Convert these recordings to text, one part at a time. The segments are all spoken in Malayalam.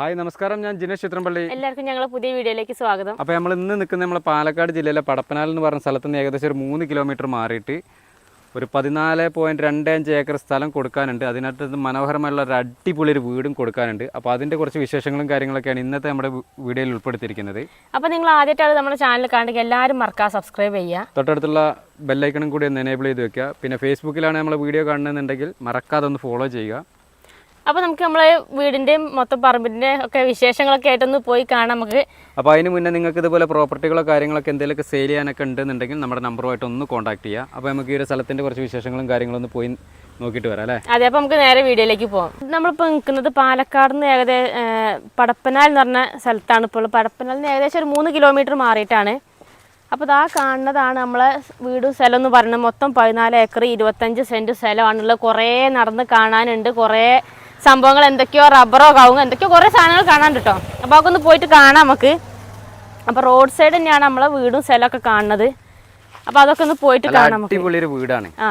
ഹായ് നമസ്കാരം. ഞാൻ ജിനേഷ് ചിത്രംപള്ളി എല്ലാവർക്കും ഞങ്ങളെ പുതിയ വീഡിയോയിലേക്ക് സ്വാഗതം. അപ്പോൾ നമ്മൾ ഇന്ന് നിൽക്കുന്ന നമ്മൾ പാലക്കാട് ജില്ലയിലെ പടപ്പനാൽ എന്ന് പറഞ്ഞ സ്ഥലത്ത് നിന്ന് ഏകദേശം ഒരു മൂന്ന് കിലോമീറ്റർ മാറിയിട്ട് ഒരു പതിനാല് പോയിന്റ് രണ്ട് അഞ്ച് ഏക്കർ സ്ഥലം കൊടുക്കാനുണ്ട്. അതിനകത്ത് മനോഹരമായുള്ള ഒരു അടിപൊളി ഒരു വീടും കൊടുക്കാനുണ്ട്. അപ്പോൾ അതിന്റെ കുറച്ച് വിശേഷങ്ങളും കാര്യങ്ങളൊക്കെയാണ് ഇന്നത്തെ നമ്മുടെ വീഡിയോയിൽ ഉൾപ്പെടുത്തിയിരിക്കുന്നത്. അപ്പോൾ നിങ്ങൾ ആദ്യമായിട്ടാണ് നമ്മുടെ ചാനൽ കാണുക എല്ലാവരും മറക്കാതെ സബ്സ്ക്രൈബ് ചെയ്യുക. തൊട്ടടുത്തുള്ള ബെല്ലൈക്കണും കൂടി ഒന്ന് എനേബിൾ ചെയ്ത് വെക്കുക. പിന്നെ ഫേസ്ബുക്കിലാണ് നമ്മൾ വീഡിയോ കാണുന്നുണ്ടെങ്കിൽ മറക്കാതെ ഒന്ന് ഫോളോ ചെയ്യുക. അപ്പോൾ നമുക്ക് നമ്മളെ വീടിന്റെയും മൊത്തം പറമ്പിന്റെ ഒക്കെ വിശേഷങ്ങളൊക്കെ ആയിട്ടൊന്ന് പോയി കാണാം നമുക്ക്. അപ്പോൾ അതിന് മുന്നേ നിങ്ങൾക്ക് ഇതുപോലെ പ്രോപ്പർട്ടികളോ കാര്യങ്ങളൊക്കെ എന്തെങ്കിലുമൊക്കെ സെയിൽ ചെയ്യാനൊക്കെ ഉണ്ടെന്നുണ്ടെങ്കിൽ നമ്മുടെ നമ്പറുമായിട്ട് ഒന്ന് കോൺടാക്ട് ചെയ്യുക അപ്പോൾ നമുക്ക് ഈ ഒരു സ്ഥലത്തിന്റെ കുറച്ച് വിശേഷങ്ങളും കാര്യങ്ങളും ഒന്ന് പോയി നോക്കിയിട്ട് വരാം അല്ലേ? അതെ അപ്പോൾ നമുക്ക് നേരെ വീഡിയോയിലേക്ക് പോകാം നമ്മളിപ്പോൾ നിൽക്കുന്നത് പാലക്കാട് നിന്ന് ഏകദേശം പടപ്പനാൽ എന്ന് പറഞ്ഞ സ്ഥലത്താണ് ഇപ്പോൾ. പടപ്പനാൽ നിന്ന് ഏകദേശം ഒരു മൂന്ന് കിലോമീറ്റർ മാറിയിട്ടാണ്. അപ്പോൾ ഇതാ കാണുന്നതാണ് നമ്മളെ വീടും സ്ഥലം എന്ന് പറയുന്നത്. മൊത്തം പതിനാല് ഏക്കർ ഇരുപത്തഞ്ച് സെന്റ് സ്ഥലമാണുള്ളത്. കുറേ നടന്ന് കാണാനുണ്ട്. കുറേ സംഭവങ്ങൾ എന്തൊക്കെയോ റബ്ബറോ കവുങ്ങോ എന്തൊക്കെയോ കുറേ സാധനങ്ങൾ കാണാൻ കേട്ടോ അപ്പോൾ അതൊക്കെ ഒന്ന് പോയിട്ട് കാണാം നമുക്ക്. അപ്പോൾ റോഡ് സൈഡ് തന്നെയാണ് നമ്മളെ വീടും സ്ഥലമൊക്കെ കാണുന്നത്. അപ്പോൾ അതൊക്കെ ഒന്ന് പോയിട്ട് കാണാം അടിപൊളി ഒരു വീടാണ്. ആ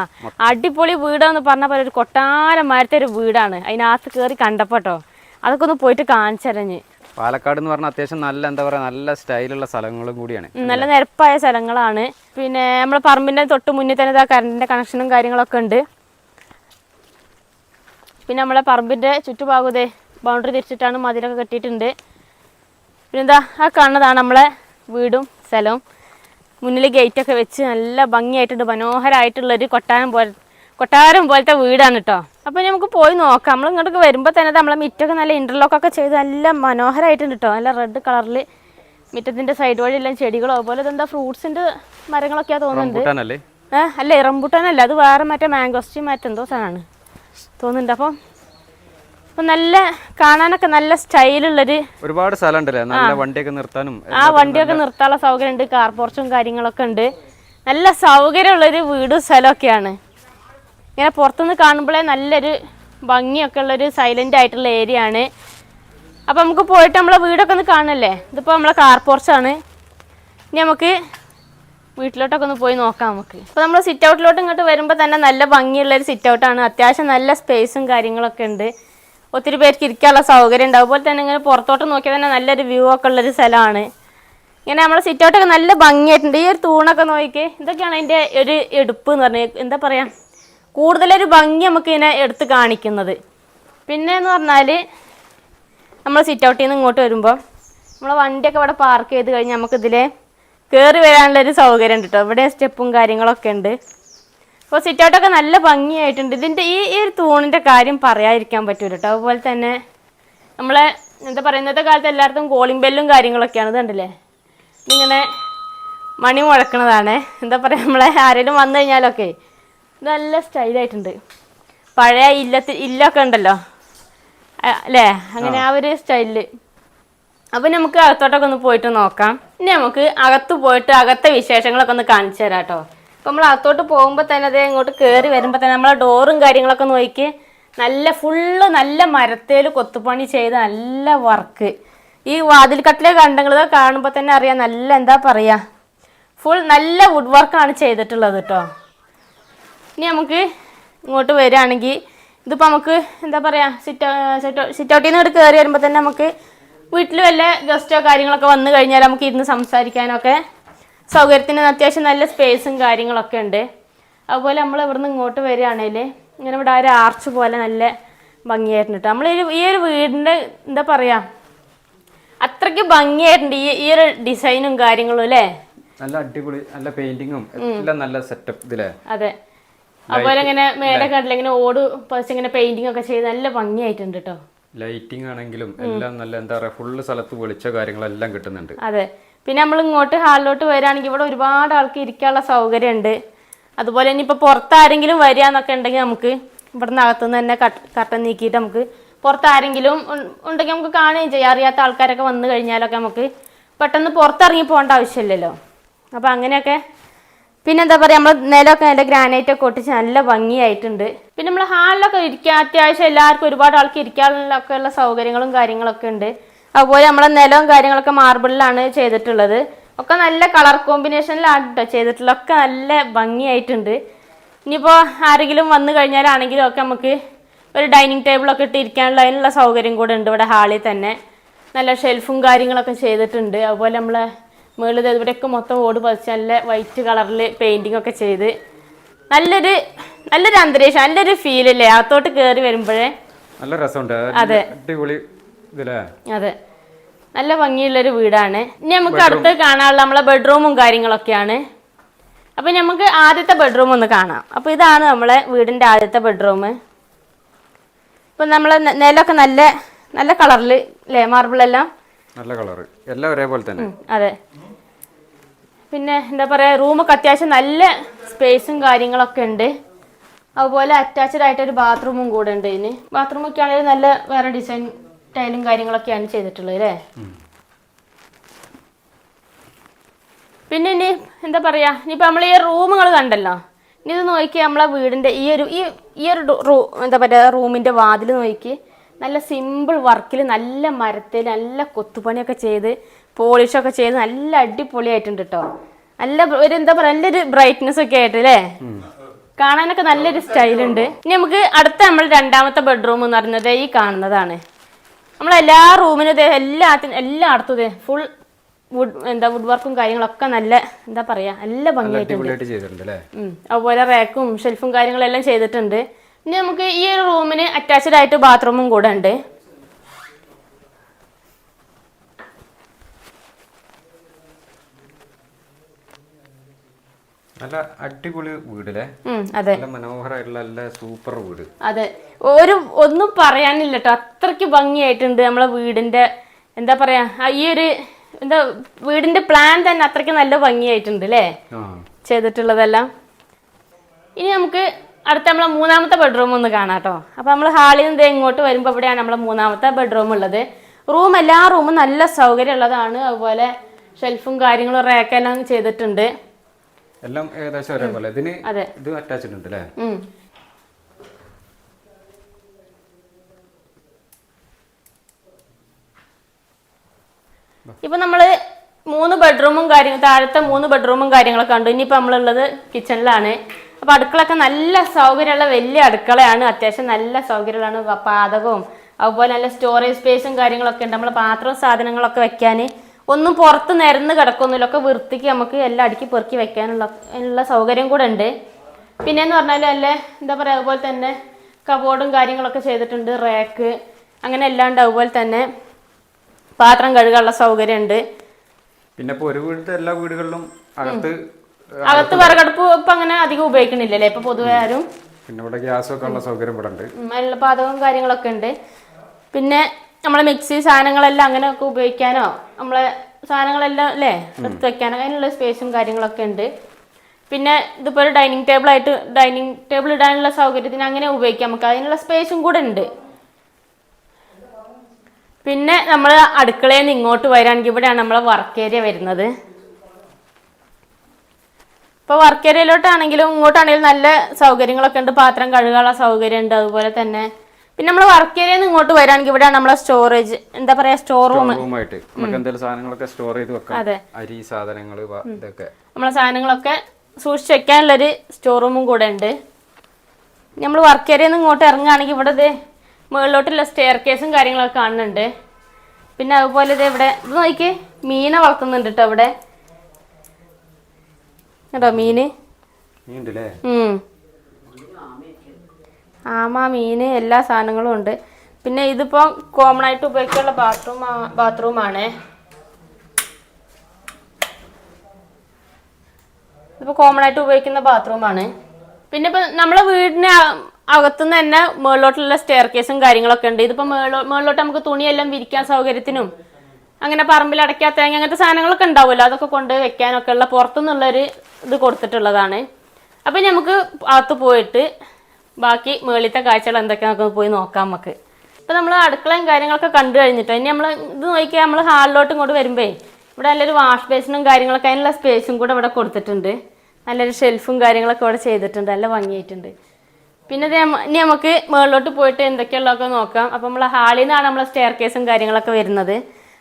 അടിപൊളി വീടാന്ന് പറഞ്ഞ പോലെ ഒരു കൊട്ടാരം മരത്തെ ഒരു വീടാണ്. അതിനകത്ത് കയറി കണ്ടപ്പോട്ടോ അതൊക്കെ ഒന്ന് പോയിട്ട് കാണിച്ചറിഞ്ഞ് പാലക്കാട് എന്ന് പറഞ്ഞാൽ അത്യാവശ്യം നല്ല എന്താ പറയാ നല്ല സ്റ്റൈലുള്ള സ്ഥലങ്ങളും കൂടിയാണ്. നല്ല നിരപ്പായ സ്ഥലങ്ങളാണ്. പിന്നെ നമ്മളെ പറമ്പിന്റെ തൊട്ട് മുന്നിൽ തന്നെ കറണ്ടിന്റെ കണക്ഷനും കാര്യങ്ങളൊക്കെ ഉണ്ട്. പിന്നെ നമ്മളെ പറമ്പിന്റെ ചുറ്റുഭാഗത്തെ ബൗണ്ടറി തിരിച്ചിട്ടാണ് മതിലൊക്കെ കെട്ടിയിട്ടുണ്ട്. പിന്നെന്താ ആ കാണുന്നതാണ് നമ്മളെ വീടും സ്ഥലവും. മുന്നിൽ ഗേറ്റൊക്കെ വെച്ച് നല്ല ഭംഗിയായിട്ടുണ്ട്. മനോഹരമായിട്ടുള്ളൊരു കൊട്ടാരം പോലെ കൊട്ടാരം പോലത്തെ വീടാണ് കേട്ടോ അപ്പോൾ നമുക്ക് പോയി നോക്കാം. നമ്മൾ ഇങ്ങോട്ടൊക്കെ വരുമ്പോൾ തന്നെ നമ്മളെ മിറ്റൊക്കെ നല്ല ഇന്റർലോക്കൊക്കെ ചെയ്ത് നല്ല മനോഹരമായിട്ടുണ്ട് കേട്ടോ നല്ല റെഡ് കളറിൽ മിറ്റത്തിന്റെ സൈഡ് വഴി എല്ലാം ചെടികളോ അതുപോലെ ഇതെന്താ ഫ്രൂട്ട്സിന്റെ മരങ്ങളൊക്കെയാ തോന്നുന്നുണ്ട്. റംബൂട്ടാനല്ലേ? ഏ അല്ല റംബൂട്ടാനല്ല. അത് വേറെ മറ്റേ മാംഗോസ്റ്റി മറ്റെന്തോ സാധനമാണ് തോന്നുന്നുണ്ട്. അപ്പം അപ്പം നല്ല കാണാനൊക്കെ നല്ല സ്റ്റൈലുള്ളൊരു ഒരുപാട് സ്ഥലണ്ടല്ലേ നല്ല വണ്ടിയൊക്കെ നിർത്താനും ആ വണ്ടിയൊക്കെ നിർത്താനുള്ള സൗകര്യം ഉണ്ട് കാർ പോർച്ചും കാര്യങ്ങളൊക്കെ ഉണ്ട്. നല്ല സൗകര്യമുള്ളൊരു വീടും സ്ഥലമൊക്കെയാണ്. ഇങ്ങനെ പുറത്തുനിന്ന് കാണുമ്പോഴേ നല്ലൊരു ഭംഗിയൊക്കെ ഉള്ളൊരു സൈലന്റ് ആയിട്ടുള്ള ഏരിയ ആണ്. അപ്പോൾ നമുക്ക് പോയിട്ട് നമ്മളെ വീടൊക്കെ ഒന്ന് കാണല്ലേ ഇതിപ്പോൾ നമ്മളെ കാർ പോർച്ചാണ് ഇനി നമുക്ക് വീട്ടിലോട്ടൊക്കെ ഒന്ന് പോയി നോക്കാം നമുക്ക്. അപ്പോൾ നമ്മൾ സിറ്റ് ഔട്ടിലോട്ട് ഇങ്ങോട്ട് വരുമ്പോൾ തന്നെ നല്ല ഭംഗിയുള്ള ഒരു സിറ്റ് ഔട്ടാണ് അത്യാവശ്യം നല്ല സ്പേസും കാര്യങ്ങളൊക്കെ ഉണ്ട്. ഒത്തിരി പേർക്ക് ഇരിക്കാനുള്ള സൗകര്യം ഉണ്ട്. അതുപോലെ തന്നെ ഇങ്ങനെ പുറത്തോട്ട് നോക്കിയാൽ തന്നെ നല്ലൊരു വ്യൂ ഒക്കെ ഉള്ളൊരു സ്ഥലമാണ്. ഇങ്ങനെ നമ്മുടെ സിറ്റ് ഔട്ടൊക്കെ നല്ല ഭംഗിയായിട്ടുണ്ട്. ഈ ഒരു തൂണൊക്കെ നോക്കിക്കേ ഇതൊക്കെയാണ് അതിന്റെ ഒരു എടുപ്പ് എന്ന് പറഞ്ഞാൽ എന്താ പറയുക കൂടുതലൊരു ഭംഗി നമുക്ക് ഇതിനെ എടുത്ത് കാണിക്കുന്നത്. പിന്നെ എന്ന് പറഞ്ഞാൽ നമ്മൾ സിറ്റ് ഔട്ടിൽ നിന്ന് ഇങ്ങോട്ട് വരുമ്പോൾ നമ്മളെ വണ്ടിയൊക്കെ ഇവിടെ പാർക്ക് ചെയ്ത് കഴിഞ്ഞാൽ നമുക്ക് ഇതിൽ വരാനുള്ള ഒരു സൗകര്യം ഉണ്ട് കേട്ടോ ഇവിടെ സ്റ്റെപ്പും കാര്യങ്ങളൊക്കെ ഉണ്ട്. അപ്പോൾ സിറ്റ് ഔട്ടൊക്കെ നല്ല ഭംഗിയായിട്ടുണ്ട്. ഇതിന്റെ ഈ ഈ ഒരു തൂണിന്റെ കാര്യം പറയാതിരിക്കാൻ പറ്റൂല കേട്ടോ അതുപോലെ തന്നെ നമ്മളെ എന്താ പറയുക ഇന്നത്തെ കാലത്ത് എല്ലായിടത്തും കോളിംഗ് ബെല്ലും കാര്യങ്ങളൊക്കെയാണ്. ഇതുണ്ടല്ലേ കണ്ടില്ലേ? ഇതിങ്ങനെ മണി മുഴക്കണതാണ്. എന്താ പറയുക നമ്മളെ ആരെങ്കിലും വന്നു കഴിഞ്ഞാലൊക്കെ നല്ല സ്റ്റൈലായിട്ടുണ്ട് പഴയ ഇല്ലത്ത് ഇല്ലൊക്കെ ഉണ്ടല്ലോ. അല്ലേ? അങ്ങനെ ആ. ഒരു സ്റ്റൈലിൽ അപ്പം നമുക്ക് അകത്തോട്ടൊക്കെ ഒന്ന് പോയിട്ട് നോക്കാം. ഇനി നമുക്ക് അകത്ത് പോയിട്ട് അകത്തെ വിശേഷങ്ങളൊക്കെ ഒന്ന് കാണിച്ചു തരാം കേട്ടോ. അപ്പൊ നമ്മൾ അകത്തോട്ട് പോകുമ്പോൾ തന്നെ അതേ ഇങ്ങോട്ട് കയറി വരുമ്പോൾ തന്നെ നമ്മളെ ഡോറും കാര്യങ്ങളൊക്കെ നോക്കി. നല്ല ഫുള്ള് നല്ല മരത്തേൽ കൊത്തുപണി ചെയ്ത നല്ല വർക്ക്. ഈ വാതിൽ കട്ടിലെ കണ്ടങ്ങളത് കാണുമ്പോൾ തന്നെ അറിയാം നല്ല എന്താ പറയാ. ഫുൾ നല്ല വുഡ് വർക്കാണ് ചെയ്തിട്ടുള്ളത് കേട്ടോ. ഇനി നമുക്ക് ഇങ്ങോട്ട് വരികയാണെങ്കിൽ ഇതിപ്പോൾ നമുക്ക് എന്താ പറയുക സിറ്റ് സിറ്റ് സിറ്റ് ഔട്ടിൽ നിന്ന് കയറി വരുമ്പോൾ തന്നെ നമുക്ക് വീട്ടിൽ വല്ല ഗസ്റ്റോ കാര്യങ്ങളൊക്കെ വന്നു കഴിഞ്ഞാൽ നമുക്ക് ഇരുന്ന് സംസാരിക്കാനൊക്കെ സൗകര്യത്തിന് അത്യാവശ്യം നല്ല സ്പേസും കാര്യങ്ങളൊക്കെ ഉണ്ട്. അതുപോലെ നമ്മൾ ഇവിടുന്ന് ഇങ്ങോട്ട് വരികയാണെങ്കിൽ ഇങ്ങനെ ഇവിടെ ആ ഒരു ആർച്ച് പോലെ നല്ല ഭംഗിയായിരുന്നു കേട്ടോ നമ്മൾ ഈ ഒരു വീടിന്റെ എന്താ പറയുക അത്രയ്ക്ക് ഭംഗിയായിട്ടുണ്ട് ഈ ഈ ഒരു ഡിസൈനും കാര്യങ്ങളും അല്ലേ? നല്ല അടിപൊളി നല്ല പെയിന്റിങ്ങും എല്ലാം നല്ല സെറ്റപ്പ് ഇതിലെ. അതെ. അതുപോലെ ഇങ്ങനെ മേലെ കണ്ടില്ല ഇങ്ങനെ ഓട് പറിച്ച് ഇങ്ങനെ പെയിന്റിംഗ് ഒക്കെ ചെയ്ത് നല്ല ഭംഗിയായിട്ടുണ്ട് കേട്ടോ ലൈറ്റിംഗ് ആണെങ്കിലും എല്ലാം നല്ല എന്താ പറയാ ഫുള്ള് സ്ഥലത്ത് വെളിച്ച കാര്യങ്ങളെല്ലാം കിട്ടുന്നുണ്ട്. അതെ. പിന്നെ നമ്മൾ ഇങ്ങോട്ട് ഹാളിലോട്ട് വരികയാണെങ്കിൽ ഇവിടെ ഒരുപാട് ആൾക്ക് ഇരിക്കാനുള്ള സൗകര്യം ഉണ്ട് അതുപോലെ ഇനി ഇപ്പൊ പുറത്ത് ആരെങ്കിലും വരിക എന്നൊക്കെ ഉണ്ടെങ്കിൽ നമുക്ക് ഇവിടുന്ന് അകത്തുനിന്ന് തന്നെ കട്ടൻ നീക്കിയിട്ട് നമുക്ക് പുറത്ത് ആരെങ്കിലും ഉണ്ടെങ്കിൽ നമുക്ക് കാണുകയും ചെയ്യാം. അറിയാത്ത ആൾക്കാരൊക്കെ വന്നു കഴിഞ്ഞാലൊക്കെ നമുക്ക് പെട്ടെന്ന് പുറത്തിറങ്ങി പോകേണ്ട ആവശ്യമില്ലല്ലോ. അപ്പോൾ അങ്ങനെയൊക്കെ പിന്നെ എന്താ പറയുക നമ്മൾ നിലമൊക്കെ നല്ല ഗ്രാനൈറ്റ് ഒക്കെ ഒട്ടിച്ച് നല്ല ഭംഗിയായിട്ടുണ്ട്. പിന്നെ നമ്മൾ ഹാളിലൊക്കെ ഇരിക്കാൻ അത്യാവശ്യം എല്ലാവർക്കും ഒരുപാട് ആൾക്ക് ഇരിക്കാനൊക്കെ ഉള്ള സൗകര്യങ്ങളും കാര്യങ്ങളൊക്കെ ഉണ്ട്. അതുപോലെ നമ്മളെ നിലവും കാര്യങ്ങളൊക്കെ മാർബിളിലാണ് ചെയ്തിട്ടുള്ളത്. ഒക്കെ നല്ല കളർ കോമ്പിനേഷനിലാണ് കേട്ടോ ചെയ്തിട്ടുള്ളത്. ഒക്കെ നല്ല ഭംഗിയായിട്ടുണ്ട്. ഇനിയിപ്പോൾ ആരെങ്കിലും വന്നു കഴിഞ്ഞാലാണെങ്കിലും ഒക്കെ നമുക്ക് ഒരു ഡൈനിങ് ടേബിളൊക്കെ ഇട്ട് ഇരിക്കാനുള്ള അതിനുള്ള സൗകര്യം കൂടെ ഉണ്ട് ഇവിടെ ഹാളിൽ തന്നെ. നല്ല ഷെൽഫും കാര്യങ്ങളൊക്കെ ചെയ്തിട്ടുണ്ട്. അതുപോലെ നമ്മളെ മുകളിൽ ഇവിടെയൊക്കെ മൊത്തം ഓട് പതിച്ച് നല്ല വൈറ്റ് കളറിൽ പെയിന്റിംഗ് ഒക്കെ ചെയ്ത്. നല്ലൊരു നല്ലൊരു അന്തരീക്ഷം നല്ലൊരു ഫീൽ അല്ലേ അകത്തോട്ട് കയറി വരുമ്പോഴേ. നല്ല രസമുണ്ട്. അതെ. അടിപൊളി അതെ. നല്ല ഭംഗിയുള്ളൊരു വീടാണ്. ഇനി നമുക്ക് അടുത്ത് കാണാനുള്ള നമ്മളെ ബെഡ്റൂമും കാര്യങ്ങളൊക്കെയാണ്. അപ്പൊ നമുക്ക് ആദ്യത്തെ ബെഡ്റൂം ഒന്ന് കാണാം. അപ്പൊ ഇതാണ് നമ്മളെ വീടിന്റെ ആദ്യത്തെ ബെഡ്റൂം ഇപ്പൊ നമ്മളെ നിലൊക്കെ നിലമൊക്കെ നല്ല നല്ല കളറിൽ അല്ലേ മാർബിൾ എല്ലാം? നല്ല കളർ എല്ലാം ഒരേപോലെ തന്നെ. അതെ. പിന്നെ എന്താ പറയാ റൂമൊക്കെ അത്യാവശ്യം നല്ല സ്പേസും കാര്യങ്ങളൊക്കെ ഉണ്ട്. അതുപോലെ അറ്റാച്ച്ഡ് ആയിട്ട് ഒരു ബാത്റൂമും കൂടെ ഉണ്ട് ഇതിന് ബാത്റൂമൊക്കെ ആണെങ്കിൽ നല്ല വേറെ ഡിസൈൻ ടൈലും കാര്യങ്ങളൊക്കെയാണ് ചെയ്തിട്ടുള്ളത് അല്ലേ? പിന്നെ ഇനി എന്താ പറയാ ഇനിയിപ്പോൾ നമ്മൾ ഈ റൂമുകൾ കണ്ടല്ലോ. ഇനി ഇത് നോക്കി നമ്മളെ വീടിന്റെ ഈ ഒരു ഈ ഈ ഒരു റൂം എന്താ പറയുക റൂമിന്റെ വാതിൽ നോക്കി നല്ല സിമ്പിൾ വർക്കിൽ നല്ല മരത്തിൽ നല്ല കൊത്തുപണിയൊക്കെ ചെയ്ത് പോളിഷൊക്കെ ചെയ്ത് നല്ല അടിപൊളിയായിട്ടുണ്ട് കേട്ടോ നല്ല ഒരു എന്താ പറയാ നല്ലൊരു ബ്രൈറ്റ്നെസ് ഒക്കെ ആയിട്ട് അല്ലേ കാണാനൊക്കെ നല്ലൊരു സ്റ്റൈലുണ്ട്. ഇനി നമുക്ക് അടുത്ത നമ്മൾ രണ്ടാമത്തെ ബെഡ്റൂം എന്ന് പറയുന്നത് ഈ കാണുന്നതാണ്. നമ്മൾ എല്ലാ റൂമിനും ഇതേ എല്ലാത്തിനും എല്ലായിടത്തും ഇതേ ഫുൾ വുഡ് എന്താ വുഡ് വർക്കും കാര്യങ്ങളൊക്കെ നല്ല എന്താ പറയാ നല്ല ഭംഗിയായിട്ട്. അതുപോലെ റാക്കും ഷെൽഫും കാര്യങ്ങളെല്ലാം ചെയ്തിട്ടുണ്ട്. ഇനി നമുക്ക് ഈ ഒരു റൂമിന് അറ്റാച്ച്ഡ് ആയിട്ട് ബാത്റൂമും കൂടെ ഉണ്ട്. നല്ല അടിപൊളി വീടല്ലേ? അതെ. നല്ല മനോഹരമായിട്ടുള്ള നല്ല സൂപ്പർ വീട്. അതെ. ഒരു ഒന്നും പറയാനില്ല കേട്ടോ അത്രയ്ക്ക് ഭംഗിയായിട്ടുണ്ട് നമ്മളെ വീടിന്റെ എന്താ പറയാ ഈ ഒരു എന്താ വീടിന്റെ പ്ലാൻ തന്നെ അത്രയ്ക്ക് നല്ല ഭംഗിയായിട്ടുണ്ട് അല്ലേ ചെയ്തിട്ടുള്ളതെല്ലാം. ഇനി നമുക്ക് അടുത്ത നമ്മളെ മൂന്നാമത്തെ ബെഡ്റൂം ഒന്ന് കാണാം കേട്ടോ. അപ്പൊ നമ്മൾ ഹാളിൽ നിന്ന് ഇങ്ങോട്ട് വരുമ്പോൾ ഇവിടെയാണ് നമ്മളെ മൂന്നാമത്തെ ബെഡ്റൂം ഉള്ളത്. റൂം എല്ലാ റൂമും നല്ല സൗകര്യമുള്ളതാണ്. അതുപോലെ ഷെൽഫും കാര്യങ്ങളും റാക്കെല്ലാം ചെയ്തിട്ടുണ്ട്. എല്ലാം ഏകദേശം ഒരേപോലെ. ഇതിന്. ഇത് അറ്റാച്ച്ഡ് ഉണ്ട് അല്ലേ ഇപ്പൊ നമ്മൾ മൂന്ന് ബെഡ്റൂമും കാര്യങ്ങൾ താഴത്തെ മൂന്ന് ബെഡ്റൂമും കാര്യങ്ങളൊക്കെ കണ്ടു. ഇനിയിപ്പോൾ നമ്മളുള്ളത് കിച്ചണിലാണ് അപ്പൊ അടുക്കളൊക്കെ നല്ല സൗകര്യമുള്ള വലിയ അടുക്കളയാണ്. അത്യാവശ്യം നല്ല സൗകര്യമുള്ളതാണ്. പാതകവും അതുപോലെ നല്ല സ്റ്റോറേജ് സ്പേസും കാര്യങ്ങളൊക്കെ ഉണ്ട്. നമ്മൾ പാത്രവും സാധനങ്ങളൊക്കെ വെക്കാൻ ഒന്നും പുറത്ത് നിരന്ന് കിടക്കൊന്നുമില്ല ഒക്കെ വൃത്തിക്ക് നമുക്ക് എല്ലാം അടുക്കി പെറുക്കി വെക്കാനുള്ള ഉള്ള സൗകര്യം കൂടെ ഉണ്ട്. പിന്നെന്ന് പറഞ്ഞാൽ അല്ലേ എന്താ പറയുക അതുപോലെ തന്നെ കബോർഡും കാര്യങ്ങളൊക്കെ ചെയ്തിട്ടുണ്ട്. റാക്ക് അങ്ങനെ എല്ലാം ഉണ്ട്. അതുപോലെ തന്നെ പാത്രം കഴുകാനുള്ള സൗകര്യം ഉണ്ട്. പിന്നെ ഒരു വീട്ടിലത്തെ എല്ലാ വീടുകളിലും അകത്ത് അകത്ത് വിറകടുപ്പ് ഇപ്പം അങ്ങനെ അധികം ഉപയോഗിക്കണില്ലല്ലേ ഇപ്പൊ പൊതുവെ ആരും. പിന്നെ ഇവിടെ ഗ്യാസൊക്കെ ഉള്ള സൗകര്യം ഇവിടെ ഉണ്ട്. പാചകവും കാര്യങ്ങളൊക്കെ ഉണ്ട്. പിന്നെ നമ്മളെ മിക്സി സാധനങ്ങളെല്ലാം അങ്ങനെയൊക്കെ ഉപയോഗിക്കാനോ? നമ്മളെ സാധനങ്ങളെല്ലാം അല്ലേ? എടുത്ത് വെക്കാനോ അതിനുള്ള സ്പേസും കാര്യങ്ങളൊക്കെ ഉണ്ട്. പിന്നെ ഇതിപ്പോൾ ഒരു ഡൈനിങ് ടേബിൾ ആയിട്ട് ഡൈനിങ് ടേബിൾ ഇടാനുള്ള സൗകര്യത്തിന് അങ്ങനെ ഉപയോഗിക്കാം നമുക്ക്. അതിനുള്ള സ്പേസും കൂടെ ഉണ്ട്. പിന്നെ നമ്മൾ അടുക്കളയിൽ നിന്ന് ഇങ്ങോട്ട് വരാണെങ്കിൽ ഇവിടെയാണ് നമ്മളെ വർക്ക് ഏരിയ വരുന്നത്. ഇപ്പോൾ വർക്ക് ഏരിയയിലോട്ടാണെങ്കിലും ഇങ്ങോട്ടാണെങ്കിലും നല്ല സൗകര്യങ്ങളൊക്കെ ഉണ്ട്. പാത്രം കഴുകാനുള്ള സൗകര്യം ഉണ്ട് അതുപോലെ തന്നെ പിന്നെ നമ്മൾ വർക്ക് ഏരിയയിൽ നിന്ന് ഇങ്ങോട്ട് വരാണെങ്കിൽ ഇവിടെ നമ്മളെ സ്റ്റോറേജ് എന്താ പറയാ സ്റ്റോർ റൂം റൂമായിട്ട് നമുക്ക് എന്തെങ്കിലും സാധനങ്ങളൊക്കെ സ്റ്റോർ ചെയ്ത് വെക്കാം. അതെ. അരി സാധനങ്ങൾ ഇതൊക്കെ. നമ്മളെ സാധനങ്ങളൊക്കെ സൂക്ഷിച്ച് വെക്കാനുള്ളൊരു സ്റ്റോർ റൂമും കൂടെ ഉണ്ട്. നമ്മൾ വർക്ക് ഏരിയയിൽ നിന്ന് ഇങ്ങോട്ട് ഇറങ്ങുകയാണെങ്കിൽ ഇവിടെ ഇത് മുകളിലോട്ടുള്ള സ്റ്റെയർ കേസും കാര്യങ്ങളൊക്കെ കാണുന്നുണ്ട്. പിന്നെ അതുപോലെ ഇത് ഇവിടെ ഇത് നോക്കി മീനെ വളർത്തുന്നുണ്ട് കേട്ടോ ഇവിടെ. കേട്ടോ മീന്? ഉം. ആമ മീന് എല്ലാ സാധനങ്ങളും ഉണ്ട്. പിന്നെ ഇതിപ്പോൾ കോമൺ ആയിട്ട് ഉപയോഗിക്കാനുള്ള ബാത്റൂം ബാത്റൂമാണ് ഇതിപ്പോൾ കോമൺ ആയിട്ട് ഉപയോഗിക്കുന്ന ബാത്റൂമാണ് പിന്നെ ഇപ്പം നമ്മളെ വീടിന് അകത്തുനിന്ന് തന്നെ മുകളിലോട്ടുള്ള സ്റ്റെയർ കേസും കാര്യങ്ങളൊക്കെ ഉണ്ട്. ഇതിപ്പോൾ മേളോ മുകളിലോട്ട് നമുക്ക് തുണിയെല്ലാം വിരിക്കാൻ സൗകര്യത്തിനും അങ്ങനെ പറമ്പിൽ അടയ്ക്കാത്ത അങ്ങനത്തെ സാധനങ്ങളൊക്കെ ഉണ്ടാവുമല്ലോ. അതൊക്കെ കൊണ്ട് വെക്കാനൊക്കെ ഉള്ള പുറത്തുനിന്നുള്ളൊരു ഇത് കൊടുത്തിട്ടുള്ളതാണ്. അപ്പം നമുക്ക് അകത്ത് പോയിട്ട് ബാക്കി മേളിത്തെ കാഴ്ചകൾ എന്തൊക്കെയാണെന്ന് നമുക്ക് പോയി നോക്കാം നമുക്ക്. ഇപ്പം നമ്മൾ അടുക്കളയും കാര്യങ്ങളൊക്കെ കണ്ടു കഴിഞ്ഞിട്ട്? ഇനി നമ്മൾ ഇത് നോക്കിയാൽ നമ്മൾ ഹാളിലോട്ട് ഇങ്ങോട്ട് വരുമ്പേ ഇവിടെ നല്ലൊരു വാഷ് ബേസിനും കാര്യങ്ങളൊക്കെ അതിനുള്ള സ്പേസും കൂടെ ഇവിടെ കൊടുത്തിട്ടുണ്ട്. നല്ലൊരു ഷെൽഫും കാര്യങ്ങളൊക്കെ ഇവിടെ ചെയ്തിട്ടുണ്ട്. നല്ല ഭംഗിയായിട്ടുണ്ട്. പിന്നെ ഇനി നമുക്ക് മുകളിലോട്ട് പോയിട്ട് എന്തൊക്കെയുള്ളതൊക്കെ നോക്കാം. അപ്പം നമ്മൾ ഹാളിൽ നിന്നാണ് നമ്മളെ സ്റ്റെയർ കേസും കാര്യങ്ങളൊക്കെ വരുന്നത്.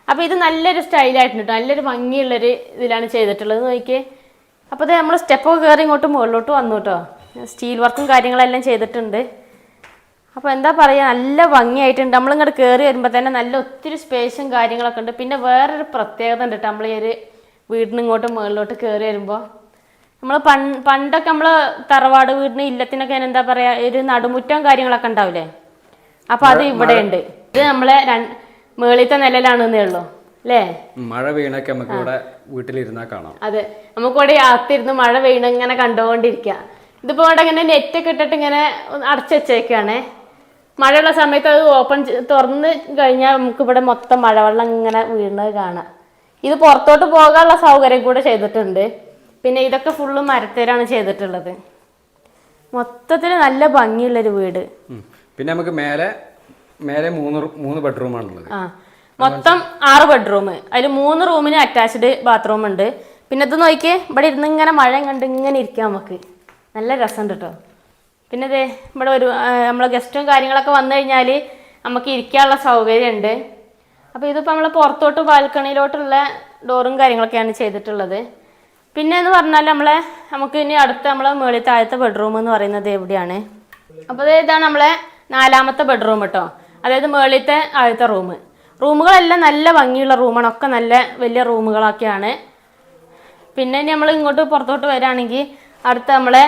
അപ്പോൾ ഇത് നല്ലൊരു സ്റ്റൈലായിട്ടുണ്ട് നല്ലൊരു ഭംഗിയുള്ളൊരു ഇതിലാണ് ചെയ്തിട്ടുള്ളത്. നോക്കിയേ. അപ്പോൾ ഇത് നമ്മൾ സ്റ്റെപ്പൊക്കെ കയറി ഇങ്ങോട്ട് മുകളിലോട്ട് വന്നു കേട്ടോ സ്റ്റീൽ വർക്കും കാര്യങ്ങളെല്ലാം ചെയ്തിട്ടുണ്ട്. അപ്പോൾ എന്താ പറയുക നല്ല ഭംഗിയായിട്ടുണ്ട്. നമ്മളിങ്ങോട്ട് കയറി വരുമ്പോൾ തന്നെ നല്ല ഒത്തിരി സ്പേസും കാര്യങ്ങളൊക്കെ ഉണ്ട്. പിന്നെ വേറൊരു പ്രത്യേകത ഉണ്ട് നമ്മൾ ഈ ഒരു വീടിന് ഇങ്ങോട്ട് മുകളിലോട്ട് കയറി വരുമ്പോൾ നമ്മൾ പൺ പണ്ടൊക്കെ നമ്മൾ തറവാട് വീടിന് ഇല്ലത്തിനൊക്കെ എന്താ പറയുക ഒരു നടുമുറ്റം കാര്യങ്ങളൊക്കെ ഉണ്ടാവില്ലേ? അപ്പോൾ അത് ഇവിടെ ഉണ്ട് ഇത് നമ്മളെ രണ്ട് മേളിത്തെ നിലയിലാണെന്നേ ഉള്ളൂ. അല്ലേ? മഴ വീണൊക്കെ നമുക്ക് ഇവിടെ വീട്ടിലിരുന്നാൽ കാണാം. അതെ. നമുക്കിവിടെ യാത്തിരുന്ന് മഴ വീണ് ഇങ്ങനെ കണ്ടുകൊണ്ടിരിക്കുക ഇതിപ്പോ ഇവിടെ ഇങ്ങനെ നെറ്റ് ഒക്കെ ഇട്ടിട്ട് ഇങ്ങനെ അടച്ചു വെച്ചേക്കാണ്. മഴയുള്ള സമയത്ത് അത് ഓപ്പൺ തുറന്ന് കഴിഞ്ഞാൽ നമുക്ക് ഇവിടെ മൊത്തം മഴവെള്ളം ഇങ്ങനെ വീഴുന്നത് കാണാം. ഇത് പുറത്തോട്ട് പോകാനുള്ള സൗകര്യം കൂടെ ചെയ്തിട്ടുണ്ട്. പിന്നെ ഇതൊക്കെ ഫുള്ള് മരത്തേരാണ് ചെയ്തിട്ടുള്ളത്. മൊത്തത്തിൽ നല്ല ഭംഗിയുള്ളൊരു വീട്. പിന്നെ നമുക്ക് മേലെ മേലെ മൂന്ന് മൂന്ന് ബെഡ്റൂമാണുള്ളത് ആ. മൊത്തം ആറ് ബെഡ്റൂം അതിൽ മൂന്ന് റൂമിന് അറ്റാച്ച്ഡ് ബാത്റൂം ഉണ്ട്. പിന്നെ ഇത് നോക്കിയേ ഇവിടെ ഇരുന്ന് ഇങ്ങനെ മഴ കണ്ട് ഇങ്ങനെ ഇരിക്കാം നമുക്ക്. നല്ല രസമുണ്ട് കേട്ടോ പിന്നെ ഇതേ ഇവിടെ ഒരു നമ്മൾ ഗസ്റ്റും കാര്യങ്ങളൊക്കെ വന്നു കഴിഞ്ഞാൽ നമുക്ക് ഇരിക്കാനുള്ള സൗകര്യമുണ്ട്. അപ്പോൾ ഇതിപ്പോൾ നമ്മൾ പുറത്തോട്ട് ബാൽക്കണിയിലോട്ടുള്ള ഡോറും കാര്യങ്ങളൊക്കെയാണ് ചെയ്തിട്ടുള്ളത്. പിന്നെ എന്ന് പറഞ്ഞാൽ നമ്മളെ നമുക്ക് ഇനി അടുത്ത നമ്മളെ മുകളിൽ താഴത്തെ ബെഡ്റൂം എന്ന് പറയുന്നത് എവിടെയാണ്? അപ്പോൾ ഇത് ഇതാണ് നമ്മളെ നാലാമത്തെ ബെഡ്റൂം കേട്ടോ അതായത് മുകളിലത്തെ ആദ്യത്തെ റൂം. റൂമുകളെല്ലാം നല്ല ഭംഗിയുള്ള റൂമാണ്. ഒക്കെ നല്ല വലിയ റൂമുകളൊക്കെയാണ്. പിന്നെ ഇനി നമ്മൾ ഇങ്ങോട്ട് പുറത്തോട്ട് വരികയാണെങ്കിൽ അടുത്ത നമ്മളെ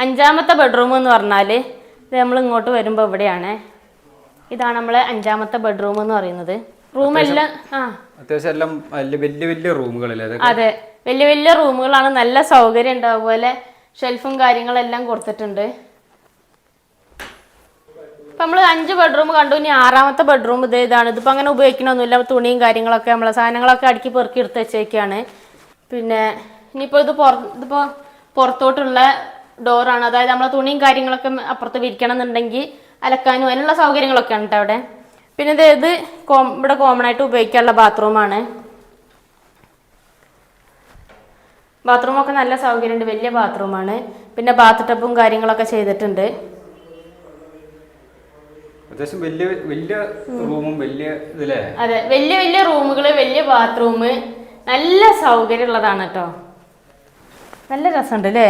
അഞ്ചാമത്തെ ബെഡ്റൂം എന്ന് പറഞ്ഞാൽ ഇത് നമ്മൾ ഇങ്ങോട്ട് വരുമ്പോൾ ഇവിടെയാണ്. ഇതാണ് നമ്മളെ അഞ്ചാമത്തെ ബെഡ്റൂം എന്ന് പറയുന്നത്. റൂമെല്ലാം ആ. അത്യാവശ്യം എല്ലാം വലിയ വലിയ റൂമുകളല്ലേ അതെ. വലിയ വലിയ റൂമുകളാണ്. നല്ല സൗകര്യം ഉണ്ട്. അതുപോലെ ഷെൽഫും കാര്യങ്ങളെല്ലാം കൊടുത്തിട്ടുണ്ട്. ഇപ്പൊ നമ്മൾ അഞ്ച് ബെഡ്റൂം കണ്ടു. ഇനി ആറാമത്തെ ബെഡ്റൂം ഇത് ഇതാണ്. ഇതിപ്പോൾ അങ്ങനെ ഉപയോഗിക്കണമൊന്നുമില്ല തുണിയും കാര്യങ്ങളൊക്കെ നമ്മളെ സാധനങ്ങളൊക്കെ അടുക്കി പെറുക്കി എടുത്ത് വെച്ചേക്കാണ്. പിന്നെ ഇനിയിപ്പോൾ ഇത് പുറ ഇതിപ്പോൾ പുറത്തോട്ടുള്ള ഡോറാണ് അതായത് നമ്മളെ തുണിയും കാര്യങ്ങളൊക്കെ അപ്പുറത്ത് വിരിക്കണം എന്നുണ്ടെങ്കിൽ അലക്കാനും അതിനുള്ള സൗകര്യങ്ങളൊക്കെ ഉണ്ട് അവിടെ. പിന്നെ ഇത് ഇത് കോം ഇവിടെ കോമൺ ആയിട്ട് ഉപയോഗിക്കാനുള്ള ബാത്റൂമാണ് ബാത്റൂമൊക്കെ നല്ല സൗകര്യമുണ്ട്. വലിയ ബാത്റൂമാണ് പിന്നെ ബാത്ത് ടബും കാര്യങ്ങളൊക്കെ ചെയ്തിട്ടുണ്ട്. അത്യാവശ്യം വലിയ വലിയ റൂമും വലിയ ഇതില്ലേ അതെ. വലിയ വലിയ റൂമുകൾ വലിയ ബാത്റൂം നല്ല സൗകര്യമുള്ളതാണ് കേട്ടോ നല്ല രസമുണ്ട് അല്ലേ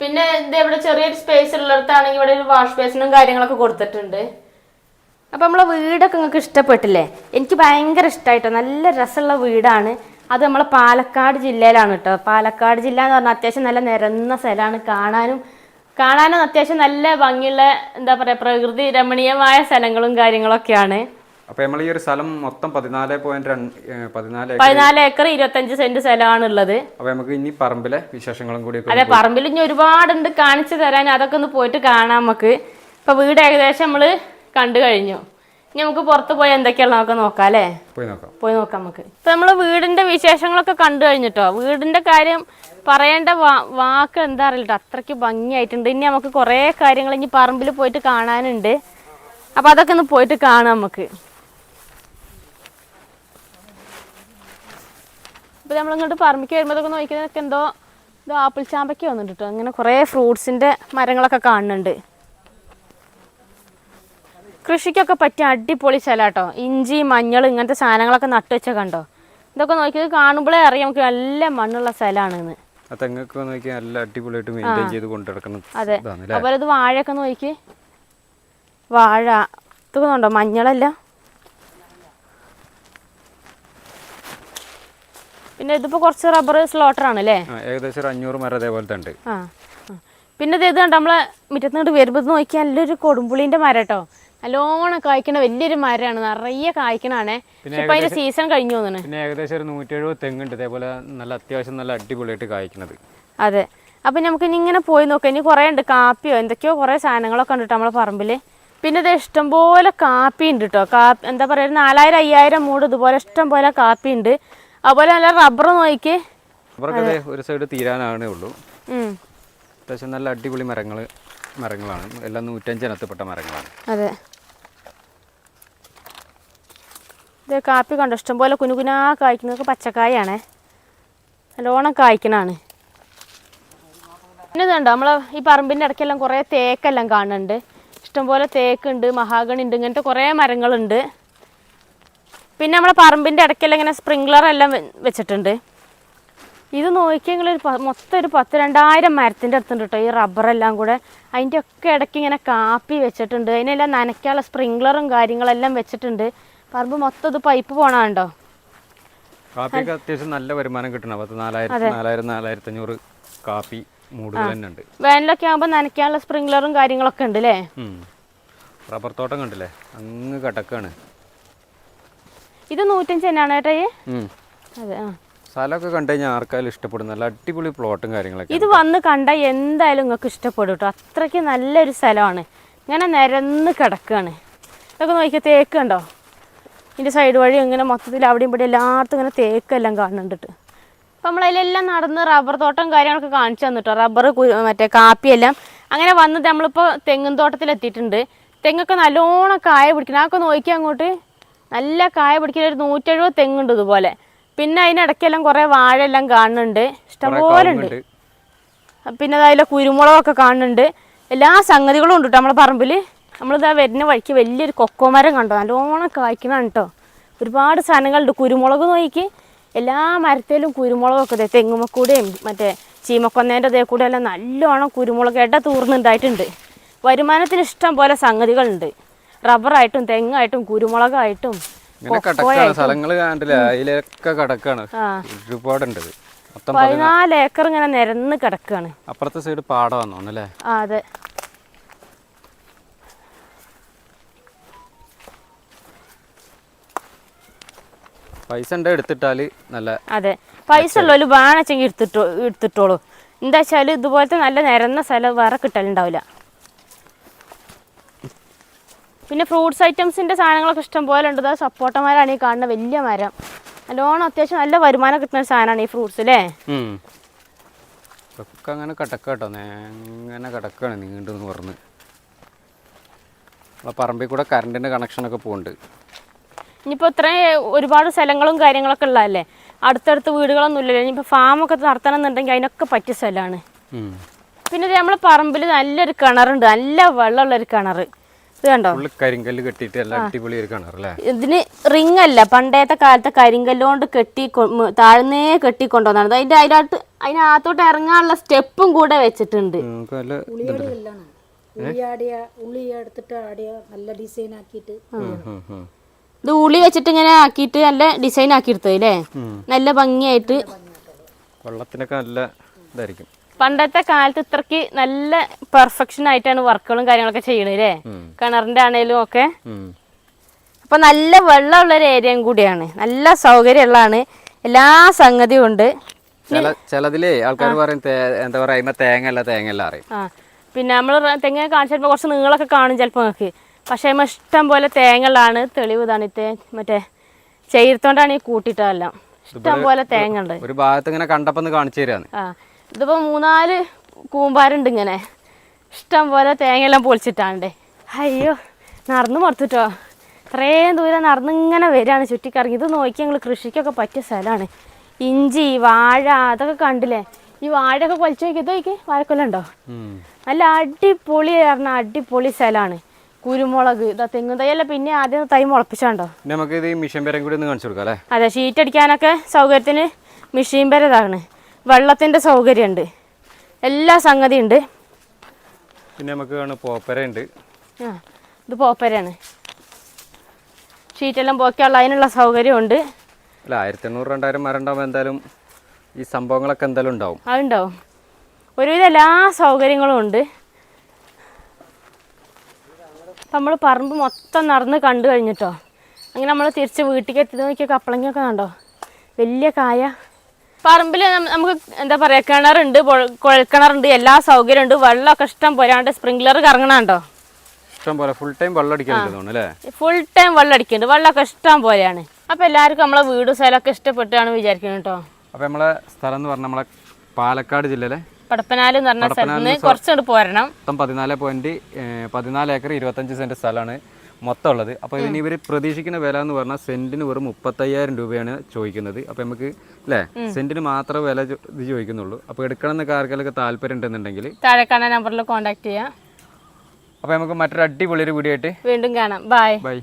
പിന്നെ ഇത് ഇവിടെ ചെറിയൊരു സ്പേസ് ഉള്ളിടത്താണെങ്കിൽ ഇവിടെ ഒരു വാഷ് ബേസിനും കാര്യങ്ങളൊക്കെ കൊടുത്തിട്ടുണ്ട്. അപ്പൊ നമ്മളെ വീടൊക്കെ നിങ്ങൾക്ക് ഇഷ്ടപ്പെട്ടില്ലേ? എനിക്ക് ഭയങ്കര ഇഷ്ടമായിട്ടോ നല്ല രസമുള്ള വീടാണ്. അത് നമ്മളെ പാലക്കാട് ജില്ലയിലാണ് കേട്ടോ. പാലക്കാട് ജില്ല എന്ന് പറഞ്ഞാൽ അത്യാവശ്യം നല്ല നിരന്ന സ്ഥലമാണ് കാണാനും. കാണാനും അത്യാവശ്യം നല്ല ഭംഗിയുള്ള എന്താ പറയുക പ്രകൃതി രമണീയമായ സ്ഥലങ്ങളും കാര്യങ്ങളൊക്കെയാണ്. അപ്പൊ നമ്മൾ ഈ ഒരു സ്ഥലം മൊത്തം പതിനാല് പോയിന്റ് പതിനാല് ഏക്കർ. പതിനാല് ഏക്കർ ഇരുപത്തഞ്ച് സെന്റ് സ്ഥലമാണ് ഉള്ളത് അപ്പൊ നമുക്ക് ഇനി പറമ്പിലെ വിശേഷങ്ങളും കൂടി അതെ പറമ്പിൽ ഇനി ഒരുപാടുണ്ട് കാണിച്ചു തരാൻ. അതൊക്കെ ഒന്ന് പോയിട്ട് കാണാം നമുക്ക്. ഇപ്പൊ വീട് ഏകദേശം നമ്മൾ കണ്ടു കഴിഞ്ഞു. ഇനി നമുക്ക് പുറത്ത് പോയി എന്തൊക്കെയാണ് നമുക്ക് നോക്കാം അല്ലേ? പോയി നോക്കാം. പോയി നോക്കാം നമുക്ക്. ഇപ്പൊ നമ്മൾ വീടിന്റെ വിശേഷങ്ങളൊക്കെ കണ്ടു കഴിഞ്ഞിട്ടോ? വീടിന്റെ കാര്യം പറയേണ്ട വാ- വാക്ക് എന്താ അറിയില്ല. അത്രയ്ക്ക് ഭംഗിയായിട്ടുണ്ട്. ഇനി നമുക്ക് കുറേ കാര്യങ്ങൾ ഇനി പറമ്പിൽ പോയിട്ട് കാണാനുണ്ട്. അപ്പൊ അതൊക്കെ ഒന്ന് പോയിട്ട് കാണാം നമുക്ക്. ഇപ്പൊ നമ്മളിങ്ങോട്ട് പറമ്പിക്ക് വരുമ്പോഴൊക്കെ നോക്കിയതൊക്കെ എന്തോ ഇത് ആപ്പിൾ ചാമ്പയ്ക്ക് വന്നിട്ട് കേട്ടോ. അങ്ങനെ കുറേ ഫ്രൂട്ട്സിന്റെ മരങ്ങളൊക്കെ കാണുന്നുണ്ട്. കൃഷിക്കൊക്കെ പറ്റിയ അടിപൊളി സ്ഥലാട്ടോ ഇഞ്ചി മഞ്ഞൾ ഇങ്ങനത്തെ സാധനങ്ങളൊക്കെ നട്ടു വെച്ച കണ്ടോ? ഇതൊക്കെ നോക്കിയത് കാണുമ്പോഴേ അറിയാം നമുക്ക് നല്ല മണ്ണുള്ള സ്ഥലമാണെന്ന് ആ തെങ്ങൊക്കെ നോക്കി നല്ല അടിപൊളിയായിട്ട് മെയിന്റെയിൻ ചെയ്ത് കൊണ്ടുനടക്കണം അതെ. അതുപോലെ ഇത് വാഴയൊക്കെ നോക്കി. വാഴ. ഇതൊക്കെ ഉണ്ടോ മഞ്ഞളല്ല. പിന്നെ ഇതിപ്പോ കുറച്ച് റബ്ബർ സ്ലോട്ടർ ആണ് അല്ലേ ഏകദേശം ഒരു അഞ്ഞൂറ് മരം അതേപോലത്തെ ഉണ്ട്. പിന്നെ ഇത് കണ്ടോ നമ്മളെ മുറ്റത്തുനിന്ന് വരുമ്പോൾ നോക്കിയാൽ നല്ലൊരു കൊടുമ്പുളിന്റെ മരം കേട്ടോ നല്ലോണം കായ്ക്കണ വലിയൊരു മരമാണ്. നിറയെ കായ്ക്കണാണേ. ഇപ്പൊ അതിന്റെ സീസൺ കഴിഞ്ഞു തോന്നുന്നു. പിന്നെ ഏകദേശം ഒരു നൂറ്റി എഴുപത് തെങ്ങുണ്ട് ഇതേപോലെ നല്ല അത്യാവശ്യം നല്ല അടിപൊളിയായിട്ട് കായ്ക്കണത്. അതെ. അപ്പൊ നമുക്ക് ഇനി ഇങ്ങനെ പോയി നോക്കാം. ഇനി കുറെ ഉണ്ട്. കാപ്പിയോ എന്തൊക്കെയോ കുറെ സാധനങ്ങളൊക്കെ ഉണ്ട് നമ്മളെ പറമ്പിൽ. പിന്നെ ഇത് ഇഷ്ടംപോലെ കാപ്പി ഉണ്ട് കേട്ടോ കാപ്പി എന്താ പറയുക നാലായിരം അയ്യായിരം മൂട് ഇതുപോലെ ഇഷ്ടംപോലെ കാപ്പി ഉണ്ട്. അതുപോലെ നല്ല റബ്ബർ നോക്കി റബ്ബറൊക്കെ ഒരു സൈഡ് തീരാനാണേ ഉള്ളൂ. അത്യാവശ്യം നല്ല അടിപൊളി മരങ്ങൾ മരങ്ങളാണ്. എല്ലാം നൂറ്റഞ്ചിനകത്തുപ്പെട്ട മരങ്ങളാണ്. അതെ. ഇത് കാപ്പി കണ്ടോ? ഇഷ്ടംപോലെ കുനുകുനാ കായ്ക്കുന്നതൊക്കെ പച്ചക്കായാണേ. നല്ലോണം കായ്ക്കണാണ്. പിന്നെ ഇതുണ്ടോ നമ്മളെ ഈ പറമ്പിന്റെ ഇടയ്ക്കെല്ലാം കുറേ തേക്കെല്ലാം കാണുന്നുണ്ട് ഇഷ്ടംപോലെ തേക്കുണ്ട് മഹാഗണി ഉണ്ട് ഇങ്ങനത്തെ കുറേ മരങ്ങളുണ്ട്. പിന്നെ നമ്മളെ പറമ്പിന്റെ ഇടയ്ക്കെല്ലാം ഇങ്ങനെ സ്പ്രിങ്ക്ലർ എല്ലാം വെച്ചിട്ടുണ്ട്. ഇത് നോക്കിയെങ്കിൽ ഒരു മൊത്തം ഒരു പത്ത് രണ്ടായിരം മരത്തിന്റെ അടുത്തുണ്ട് കേട്ടോ ഈ റബ്ബറെല്ലാം കൂടെ. അതിന്റെ ഒക്കെ ഇടയ്ക്ക് ഇങ്ങനെ കാപ്പി വെച്ചിട്ടുണ്ട്. അതിനെല്ലാം നനയ്ക്കാനുള്ള സ്പ്രിംഗ്ലറും കാര്യങ്ങളെല്ലാം വെച്ചിട്ടുണ്ട്. പറമ്പ് മൊത്തം ഇത് പൈപ്പ് പോണാണ്ടോ? കാപ്പിക്ക് അത്യാവശ്യം നല്ല വരുമാനം കിട്ടണം. പത്ത് നാലായിരത്തി നാലായിരം നാലായിരത്തി അഞ്ഞൂറ് കാപ്പി തന്നെ വേനലൊക്കെ ആകുമ്പോൾ നനയ്ക്കാനുള്ള സ്പ്രിംഗ്ലറും കാര്യങ്ങളൊക്കെ ഉണ്ട് അല്ലേ റബ്ബർ തോട്ടം കണ്ടില്ലേ? അങ്ങ് കടക്കാണ്. ഇത് നൂറ്റഞ്ച് തന്നെയാണ് കേട്ടോ ഈ? അതെ ആ. സ്ഥലമൊക്കെ കണ്ടു കഴിഞ്ഞാൽ ആർക്കായാലും ഇഷ്ടപ്പെടും. നല്ല അടിപൊളി പ്ലോട്ടും കാര്യങ്ങളൊക്കെ ഇത് വന്ന് കണ്ടാൽ എന്തായാലും നിങ്ങൾക്ക് ഇഷ്ടപ്പെടും കേട്ടോ. അത്രയ്ക്ക് നല്ലൊരു സ്ഥലമാണ്. ഇങ്ങനെ നിരന്ന് കിടക്കുകയാണ്. ഇതൊക്കെ നോക്കിയാൽ തേക്ക് കണ്ടോ? ഇതിന്റെ സൈഡ് വഴി ഇങ്ങനെ മൊത്തത്തിൽ അവിടെയും ഇവിടെ എല്ലായിടത്തും ഇങ്ങനെ തേക്കെല്ലാം കാണുന്നുണ്ട്. അപ്പം നമ്മളതിലെല്ലാം നടന്ന് റബ്ബർ തോട്ടം കാര്യങ്ങളൊക്കെ കാണിച്ചു തന്നിട്ടോ. റബ്ബർ മറ്റേ കാപ്പിയെല്ലാം. അങ്ങനെ വന്നത് നമ്മളിപ്പോൾ തെങ്ങും തോട്ടത്തിലെത്തിയിട്ടുണ്ട്. തെങ്ങൊക്കെ നല്ലോണം കായ പിടിക്കണം. അതൊക്കെ നോക്കിയാൽ അങ്ങോട്ട്? നല്ല കായ പിടിക്കുന്ന ഒരു നൂറ്റെഴുപത് തെങ്ങുണ്ട് ഇതുപോലെ. പിന്നെ അതിനിടയ്ക്കെല്ലാം കുറേ വാഴയെല്ലാം കാണുന്നുണ്ട്. ഇഷ്ടംപോലെ ഉണ്ട്. പിന്നെ അതിലെ കുരുമുളകൊക്കെ കാണുന്നുണ്ട്. എല്ലാ സംഗതികളും ഉണ്ട് കേട്ടോ നമ്മളെ പറമ്പിൽ നമ്മളിതാ വരുന്ന വഴിക്ക് വലിയൊരു കൊക്കോമരം കണ്ടോ? നല്ലോണം കായ്ക്കണം കേട്ടോ. ഒരുപാട് സാധനങ്ങളുണ്ട്. കുരുമുളക് നോക്കി എല്ലാ മരത്തിലും കുരുമുളകൊക്കെ ഇതേ തെങ്ങുമക്കൂടെയും മറ്റേ ചീമക്കൊന്നേന്റെ ഇതേ കൂടെ എല്ലാം നല്ലോണം കുരുമുളക് ഇട തൂർന്നുണ്ടായിട്ടുണ്ട് വരുമാനത്തിന് ഇഷ്ടം പോലെ സംഗതികളുണ്ട്. റബ്ബറായിട്ടും തെങ്ങായിട്ടും കുരുമുളകായിട്ടും ഒരുപാടുണ്ട്. പതിനാല് ഏക്കർ ഇങ്ങനെ നിരന്ന് കിടക്കാണ്. അപ്പുറത്തെ സൈഡ് പാടം വന്നോന്നല്ലേ ആ അതെ. പൈസ എടുത്തിട്ടാൽ? നല്ല അതെ. പൈസ ഉള്ളൊരു വേണമെച്ചെങ്കിൽ എടുത്തിട്ടോ എടുത്തിട്ടോളൂ. എന്താ വെച്ചാൽ ഇതുപോലത്തെ നല്ല നിരന്ന സ്ഥലം വേറെ കിട്ടലുണ്ടാവില്ല. പിന്നെ ഫ്രൂട്ട്സ് ഐറ്റംസിന്റെ സാധനങ്ങളൊക്കെ ഇഷ്ടം പോലെ ഉണ്ട്. അത് സപ്പോർട്ട മരമാണ് ഈ കാണുന്ന വലിയ മരം. നല്ലോണം അത്യാവശ്യം നല്ല വരുമാനം കിട്ടുന്ന ഒരു സാധനമാണ് ഈ ഫ്രൂട്ട്സ് അല്ലേ. ഒക്കെ അങ്ങനെ കിടക്കട്ടോ അങ്ങനെ കടക്കാണ് നീണ്ടെന്ന് പറഞ്ഞ് നമ്മളെ പറമ്പിൽ കൂടെ കറണ്ടിന്റെ കണക്ഷനൊക്കെ പോകുന്നുണ്ട് ഇനിയിപ്പോൾ ഇത്രയും ഒരുപാട് സ്ഥലങ്ങളും കാര്യങ്ങളൊക്കെ ഉള്ളതല്ലേ? അടുത്തടുത്ത് വീടുകളൊന്നും ഇല്ലല്ലോ. ഇനിയിപ്പോൾ ഫാമൊക്കെ നടത്തണം എന്നുണ്ടെങ്കിൽ അതിനൊക്കെ പറ്റിയ സ്ഥലമാണ്. പിന്നെ ഇത് നമ്മളെ പറമ്പിൽ നല്ലൊരു കിണറുണ്ട്. നല്ല വെള്ളമുള്ളൊരു കിണർ കണ്ടോ? കരിങ്കല്ല് കെട്ടിയിട്ട് എല്ലാം അടിപൊളി ഒരു കിണറല്ലേ ഇതിന് റിങ് അല്ല പണ്ടത്തെ കാലത്തെ കരിങ്കല്ലുകൊണ്ട് കെട്ടി താഴ്ന്നേ കെട്ടിക്കൊണ്ടുവന്നാണ്. അതിന്റെ അതിനകത്ത് അതിനകത്തോട്ട് ഇറങ്ങാനുള്ള സ്റ്റെപ്പും കൂടെ വെച്ചിട്ടുണ്ട്. ഉള്ളി എടുത്തിട്ട് ആടിയ നല്ല ഡിസൈൻ ആക്കിയിട്ട്. ഇത് ഉള്ളി വെച്ചിട്ട് ഇങ്ങനെ ആക്കിയിട്ട് നല്ല ഡിസൈൻ ആക്കി എടുത്തത് അല്ലേ നല്ല ഭംഗിയായിട്ട്. വെള്ളത്തിനൊക്കെ നല്ല ഇതായിരിക്കും. പണ്ടത്തെ കാലത്ത് ഇത്രക്ക് നല്ല പെർഫെക്ഷൻ ആയിട്ടാണ് വർക്കുകളും കാര്യങ്ങളൊക്കെ ചെയ്യണത് അല്ലേ കിണറിന്റെ ആണേലും ഒക്കെ. അപ്പൊ നല്ല വെള്ളമുള്ള ഒരു ഏരിയയും കൂടിയാണ്. നല്ല സൗകര്യമുള്ളതാണ് എല്ലാ സംഗതിയും ഉണ്ട്. ചില ചിലതിലേ ആൾക്കാർ പറയും എന്താ പറയാ തേങ്ങ അല്ല തേങ്ങ അല്ല അറിയും പിന്നെ നമ്മൾ തെങ്ങ കാണിച്ചപ്പോ കുറച്ച് നീളൊക്കെ കാണും ചിലപ്പോ നിങ്ങൾക്ക് പക്ഷേ നമ്മൾ ഇഷ്ടം പോലെ തേങ്ങകളാണ് തെളിവ് ഇതാണ്. ഈ തേ മറ്റേ ചെയ്യത്തോണ്ടാണ് ഈ കൂട്ടിയിട്ടതെല്ലാം ഇഷ്ടം പോലെ തേങ്ങ ഉണ്ട് ഒരു ഭാഗത്ത് ഇങ്ങനെ കണ്ടപ്പോ കാണിച്ചു തരാന്ന്. ആ. ഇതിപ്പോൾ മൂന്നാൽ കൂമ്പാരുണ്ട് ഇങ്ങനെ. ഇഷ്ടം പോലെ തേങ്ങയെല്ലാം പൊളിച്ചിട്ടാണ്ടേ. അയ്യോ നടന്നു പുറത്തിട്ടോ. ഇത്രയും ദൂരം നടന്നിങ്ങനെ വരികയാണ് ചുറ്റിക്കറങ്ങി. ഇത് നോക്കി ഞങ്ങൾ കൃഷിക്കൊക്കെ പറ്റിയ സ്ഥലമാണ്. ഇഞ്ചി വാഴ അതൊക്കെ കണ്ടില്ലേ? ഈ വാഴയൊക്കെ പൊളിച്ചു നോക്കി ഇത് നോക്കി വാഴക്കൊല്ലുണ്ടോ നല്ല അടിപൊളി പറഞ്ഞ അടിപൊളി സ്ഥലമാണ്. കുരുമുളക് ഇതാ തെങ്ങും തൈയല്ല പിന്നെ ആദ്യം തൈ മുളപ്പിച്ചാണ്ടോ? നമുക്ക് ഇത് മിഷൻ പേരും കൂടി ഒന്ന് കാണിച്ചു കൊടുക്കാം അല്ലേ? അതെ ഷീറ്റ് അടിക്കാനൊക്കെ സൗകര്യത്തിന് മിഷീൻ പേരതാണ് വെള്ളത്തിന്റെ സൗകര്യമുണ്ട് എല്ലാ സംഗതിയും ഉണ്ട് പിന്നെ നമുക്ക് പോപ്പരയുണ്ട് ആ ഇത് പോപ്പരയാണ്. ഷീറ്റെല്ലാം പോക്കിയുള്ള അതിനുള്ള സൗകര്യമുണ്ട്. അല്ല ആയിരത്തി എണ്ണൂറ് രണ്ടായിരം മരം ഉണ്ടാകുമ്പോൾ എന്തായാലും ഈ സംഭവങ്ങളൊക്കെ എന്തായാലും ഉണ്ടാവും. അതുണ്ടാവും. ഒരുവിധം എല്ലാ സൗകര്യങ്ങളും ഉണ്ട്. നമ്മൾ പറമ്പ് മൊത്തം നടന്ന് കണ്ടു കഴിഞ്ഞിട്ടോ? അങ്ങനെ നമ്മൾ തിരിച്ച് വീട്ടിലേക്ക് എത്തി നോക്കിയ കപ്പളങ്ങയൊക്കെ കണ്ടോ? വലിയ കായ. പറമ്പിൽ നമുക്ക് എന്താ പറയുക കിണറുണ്ട് കുഴൽ കുഴൽക്കിണറുണ്ട് എല്ലാ സൗകര്യമുണ്ട്. വെള്ളമൊക്കെ ഇഷ്ടം പോരാണ്ട് സ്പ്രിംഗ്ലർ കറങ്ങണുണ്ടോ? ഇഷ്ടം പോലെ ഫുൾ ടൈം വെള്ളം അല്ലേ? ഫുൾ ടൈം വെള്ളം അടിക്കുന്നുണ്ട്. വെള്ളമൊക്കെ ഇഷ്ടം പോലെയാണ്. അപ്പോൾ എല്ലാവർക്കും നമ്മളെ വീട് സ്ഥലമൊക്കെ ഇഷ്ടപ്പെട്ടാണ് വിചാരിക്കുന്നത് കേട്ടോ. അപ്പോൾ നമ്മളെ സ്ഥലം എന്ന് പറഞ്ഞാൽ നമ്മളെ പാലക്കാട് ജില്ലയിലെ പടപ്പനാല് എന്ന് പറഞ്ഞ സ്ഥലത്ത് നിന്ന് കുറച്ചുകൊണ്ട് പോരണം. പതിനാല് പോയിന്റ് പതിനാല് ഏക്കർ ഇരുപത്തഞ്ച് സെന്റ് സ്ഥലമാണ്. മൊത്തം ഉള്ളത് അപ്പോൾ ഇതിന് ഇവർ പ്രതീക്ഷിക്കുന്ന വില എന്ന് പറഞ്ഞാൽ സെന്റിന് വെറും മുപ്പത്തയ്യായിരം രൂപയാണ് ചോദിക്കുന്നത്. അപ്പോൾ നമുക്ക് അല്ലേ സെന്റിന് മാത്രമേ വില ഇത് ചോദിക്കുന്നുള്ളൂ. അപ്പോൾ എടുക്കണം എന്നൊക്കെ ആർക്കെങ്കിലും താല്പര്യം ഉണ്ടെന്നുണ്ടെങ്കിൽ താഴെ കാണാൻ നമ്പറിൽ കോൺടാക്ട് ചെയ്യാം. അപ്പോൾ നമുക്ക് മറ്റൊരു അടിപൊളി ഒരു വീഡിയോ ആയിട്ട് വീണ്ടും കാണാം. Bye bye